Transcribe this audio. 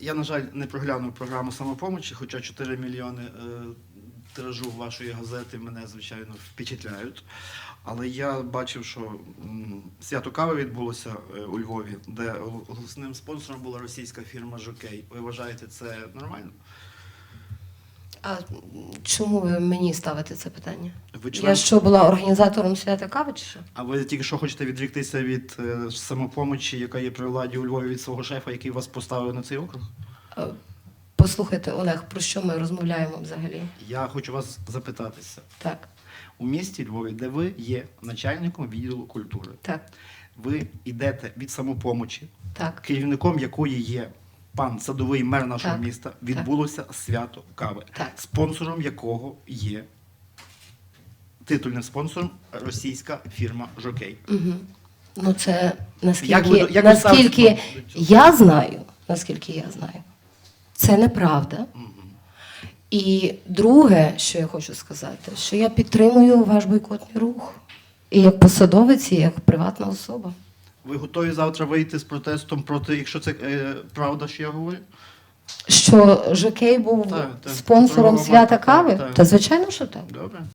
Я, на жаль, не проглянув програму самопомочі, хоча 4 мільйони е, тиражу вашої газети мене, звичайно, впечатляють. Але я бачив, що свято кави відбулося е, у Львові, де голосним спонсором була російська фірма Жокей. Ви вважаєте це нормально? А чому ви мені ставите це питання? Ви Я що була організатором свята кави чи що? А ви тільки що хочете відріктися від е, самопомочі, яка є при владі у Львові від свого шефа, який вас поставив на цей округ? Е, Послухайте, Олег, про що ми розмовляємо взагалі? Я хочу вас запитатися. Так, У місті Львові, де ви є начальником відділу культури, так, ви йдете від самопомочі, так. керівником якої є пан садовий мер нашого Так, міста, відбулося свято кави, Так. спонсором якого є титульним спонсором російська фірма Жокей. Угу. Ну це наскільки, Як ви як наскільки я знаю, наскільки я знаю, це неправда. Мгм. І друге, що я хочу сказати, що я підтримую ваш бойкотний рух. І як посадовець, і як приватна особа. Ви готові завтра вийти з протестом проти, якщо це е, правда, що я говорю? Що Жокей був Так, так. спонсором свята кави? так, так. Та звичайно, що так. Добре.